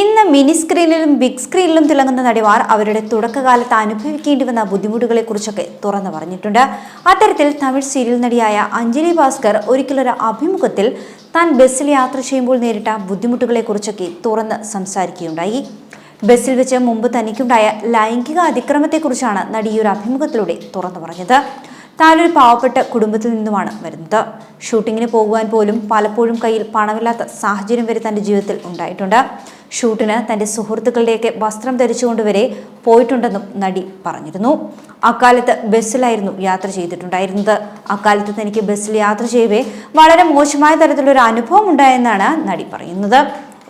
ഇന്ന് mini സ്ക്രീനിലും big സ്ക്രീനിലും തിളങ്ങുന്ന നടിമാർ അവരുടെ തുടക്കകാലത്ത് അനുഭവിക്കേണ്ടി വന്ന ബുദ്ധിമുട്ടുകളെക്കുറിച്ചൊക്കെ തുറന്നു പറഞ്ഞിട്ടുണ്ട്. അത്തരത്തിൽ തമിഴ് സീരിയൽ നടിയായ അഞ്ജലി ഭാസ്കർ ഒരിക്കലൊരു അഭിമുഖത്തിൽ താൻ ബസ്സിൽ യാത്ര ചെയ്യുമ്പോൾ നേരിട്ട ബുദ്ധിമുട്ടുകളെക്കുറിച്ചൊക്കെ തുറന്ന് സംസാരിക്കുകയുണ്ടായി. ബസ്സിൽ വെച്ച് മുമ്പ് തനിക്കുണ്ടായ ലൈംഗിക അതിക്രമത്തെക്കുറിച്ചാണ് നടി ഈ ഒരു അഭിമുഖത്തിലൂടെ തുറന്നു പറഞ്ഞത്. താനൊരു പാവപ്പെട്ട കുടുംബത്തിൽ നിന്നുമാണ് വരുന്നത്. ഷൂട്ടിങ്ങിന് പോകുവാൻ പോലും പലപ്പോഴും കയ്യിൽ പണമില്ലാത്ത സാഹചര്യം വരെ തന്റെ ജീവിതത്തിൽ ഉണ്ടായിട്ടുണ്ട്. ഷൂട്ടിന് തന്റെ സുഹൃത്തുക്കളുടെയൊക്കെ വസ്ത്രം ധരിച്ചുകൊണ്ട് വരെ പോയിട്ടുണ്ടെന്നും നടി പറഞ്ഞിരുന്നു. അക്കാലത്ത് ബസ്സിലായിരുന്നു യാത്ര ചെയ്തിട്ടുണ്ടായിരുന്നത്. അക്കാലത്ത് തനിക്ക് ബസ്സിൽ യാത്ര ചെയ്യവേ വളരെ മോശമായ തരത്തിലൊരു അനുഭവം ഉണ്ടായെന്നാണ് നടി പറയുന്നത്.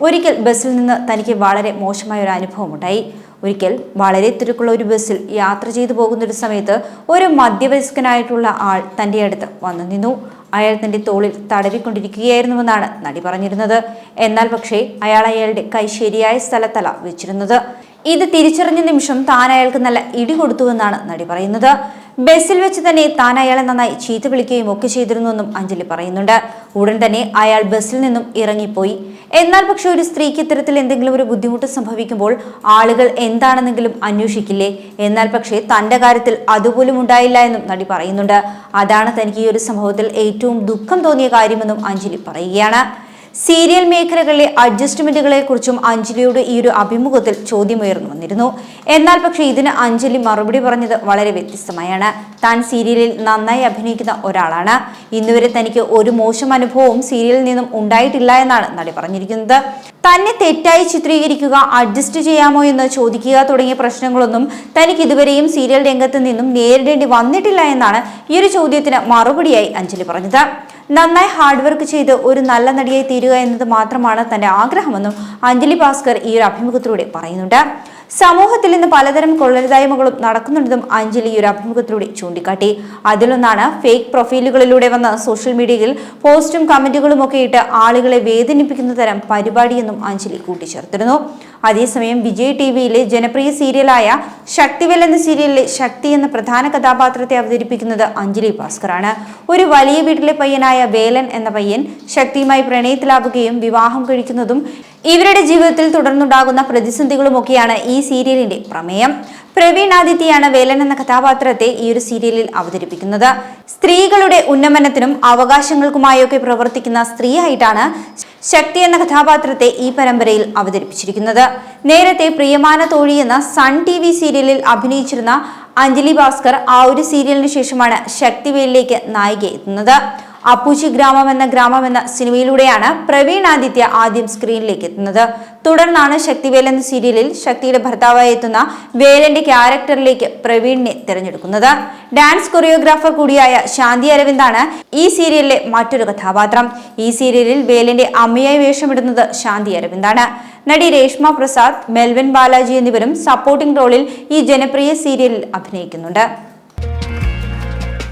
ഒരിക്കൽ ബസ്സിൽ നിന്ന് തനിക്ക് വളരെ മോശമായ ഒരു അനുഭവമുണ്ടായി. ഒരിക്കൽ വളരെ തിരക്കുള്ള ഒരു ബസ്സിൽ യാത്ര ചെയ്തു പോകുന്ന ഒരു സമയത്ത് ഒരു മധ്യവയസ്കനായിട്ടുള്ള ആൾ തന്റെ അടുത്ത് വന്നു നിന്നു. അയാൾ തന്റെ തോളിൽ തടവിക്കൊണ്ടിരിക്കുകയായിരുന്നുവെന്നാണ് നടി പറഞ്ഞിരുന്നത്. എന്നാൽ പക്ഷേ അയാൾ അയാളുടെ കൈ ശരിയായ സ്ഥലത്തല വെച്ചിരുന്നത്. ഇത് തിരിച്ചറിഞ്ഞ നിമിഷം താൻ അയാൾക്ക് നല്ല ഇടി കൊടുത്തുവെന്നാണ് നടി പറയുന്നത്. ബസ്സിൽ വെച്ച് തന്നെ താൻ അയാളെ നന്നായി ചീത്ത വിളിക്കുകയും ഒക്കെ ചെയ്തിരുന്നുവെന്നും അഞ്ജലി പറയുന്നുണ്ട്. ഉടൻ തന്നെ അയാൾ ബസ്സിൽ നിന്നും ഇറങ്ങിപ്പോയി. എന്നാൽ പക്ഷെ ഒരു സ്ത്രീക്ക് ഇത്തരത്തിൽ എന്തെങ്കിലും ഒരു ബുദ്ധിമുട്ട് സംഭവിക്കുമ്പോൾ ആളുകൾ എന്താണെന്നെങ്കിലും അന്വേഷിക്കില്ലേ? എന്നാൽ പക്ഷേ തന്റെ കാര്യത്തിൽ അതുപോലും ഉണ്ടായില്ല എന്നും നടി പറയുന്നുണ്ട്. അതാണ് തനിക്ക് ഈ ഒരു സംഭവത്തിൽ ഏറ്റവും ദുഃഖം തോന്നിയ കാര്യമെന്നും അഞ്ജലി പറയുകയാണ്. സീരിയൽ മേഖലകളിലെ അഡ്ജസ്റ്റ്മെന്റുകളെ കുറിച്ചും അഞ്ജലിയോട് ഈ ഒരു അഭിമുഖത്തിൽ ചോദ്യമുയർന്നു വന്നിരുന്നു. എന്നാൽ പക്ഷേ ഇതിന് അഞ്ജലി മറുപടി പറഞ്ഞത് വളരെ വ്യത്യസ്തമായാണ്. താൻ സീരിയലിൽ നന്നായി അഭിനയിക്കുന്ന ഒരാളാണ്. ഇന്നുവരെ തനിക്ക് ഒരു മോശം അനുഭവവും സീരിയലിൽ നിന്നും ഉണ്ടായിട്ടില്ല എന്നാണ് നടി പറഞ്ഞിരിക്കുന്നത്. തന്നെ തെറ്റായി ചിത്രീകരിക്കുക അഡ്ജസ്റ്റ് ചെയ്യാമോ എന്ന് ചോദിക്കുക തുടങ്ങിയ പ്രശ്നങ്ങളൊന്നും തനിക്ക് ഇതുവരെയും സീരിയൽ രംഗത്ത് നിന്നും നേരിടേണ്ടി വന്നിട്ടില്ല എന്നാണ് ഈ ഒരു ചോദ്യത്തിന് മറുപടിയായി അഞ്ജലി പറഞ്ഞത്. നന്നായി ഹാർഡ് വർക്ക് ചെയ്ത് ഒരു നല്ല നടിയായി തീരുക എന്നത് മാത്രമാണ് തന്റെ ആഗ്രഹമെന്നും അഞ്ജലി ഭാസ്കർ ഈ ഒരു അഭിമുഖത്തിലൂടെ പറയുന്നുണ്ട്. സമൂഹത്തിൽ ഇന്ന് പലതരം കൊള്ളരുതായ്മകളും നടക്കുന്നുണ്ടെന്നും അഞ്ജലി ഒരു അഭിമുഖത്തിലൂടെ ചൂണ്ടിക്കാട്ടി. അതിലൊന്നാണ് ഫേക്ക് പ്രൊഫൈലുകളിലൂടെ വന്ന സോഷ്യൽ മീഡിയയിൽ പോസ്റ്റും കമന്റുകളും ഒക്കെ ഇട്ട് ആളുകളെ വേദനിപ്പിക്കുന്ന തരം പരിപാടിയെന്നും അഞ്ജലി കൂട്ടിച്ചേർത്തിരുന്നു. അതേസമയം വിജയ് ടി വിയിലെ ജനപ്രിയ സീരിയലായ ശക്തിവൽ എന്ന സീരിയലിലെ ശക്തി എന്ന പ്രധാന കഥാപാത്രത്തെ അവതരിപ്പിക്കുന്നത് അഞ്ജലി ഭാസ്കറാണ്. ഒരു വലിയ വീട്ടിലെ പയ്യനായ വേലൻ എന്ന പയ്യൻ ശക്തിയുമായി പ്രണയത്തിലാവുകയും വിവാഹം കഴിക്കുന്നതും ഇവരുടെ ജീവിതത്തിൽ തുടർന്നുണ്ടാകുന്ന പ്രതിസന്ധികളുമൊക്കെയാണ് ഈ സീരിയലിന്റെ പ്രമേയം. പ്രവീൺ ആദിത്യയാണ് വേലൻ എന്ന കഥാപാത്രത്തെ ഈ ഒരു സീരിയലിൽ അവതരിപ്പിക്കുന്നത്. സ്ത്രീകളുടെ ഉന്നമനത്തിനും അവകാശങ്ങൾക്കുമായൊക്കെ പ്രവർത്തിക്കുന്ന സ്ത്രീയായിട്ടാണ് ശക്തി എന്ന കഥാപാത്രത്തെ ഈ പരമ്പരയിൽ അവതരിപ്പിച്ചിരിക്കുന്നത്. നേരത്തെ പ്രിയമാന തോഴി എന്ന സൺ ടി വി സീരിയലിൽ അഭിനയിച്ചിരുന്ന അഞ്ജലി ഭാസ്കർ ആ ഒരു സീരിയലിന് ശേഷമാണ് ശക്തിവേലിലേക്ക് നായിക എത്തുന്നത്. അപ്പൂച്ചി ഗ്രാമം എന്ന ഗ്രാമം എന്ന സിനിമയിലൂടെയാണ് പ്രവീൺ ആദിത്യ ആദ്യം സ്ക്രീനിലേക്ക് എത്തുന്നത്. തുടർന്നാണ് ശക്തിവേൽ എന്ന സീരിയലിൽ ശക്തിയുടെ ഭർത്താവായി എത്തുന്ന വേലന്റെ ക്യാരക്ടറിലേക്ക് പ്രവീണിനെ തിരഞ്ഞെടുക്കുന്നത്. ഡാൻസ് കൊറിയോഗ്രാഫർ കൂടിയായ ശാന്തി അരവിന്ദാണ് ഈ സീരിയലിലെ മറ്റൊരു കഥാപാത്രം. ഈ സീരിയലിൽ വേലന്റെ അമ്മയായി വേഷമിടുന്നത് ശാന്തി അരവിന്ദാണ്. നടി രേഷ്മ പ്രസാദ് മെൽവിൻ ബാലാജി എന്നിവരും സപ്പോർട്ടിംഗ് റോളിൽ ഈ ജനപ്രിയ സീരിയലിൽ അഭിനയിക്കുന്നുണ്ട്.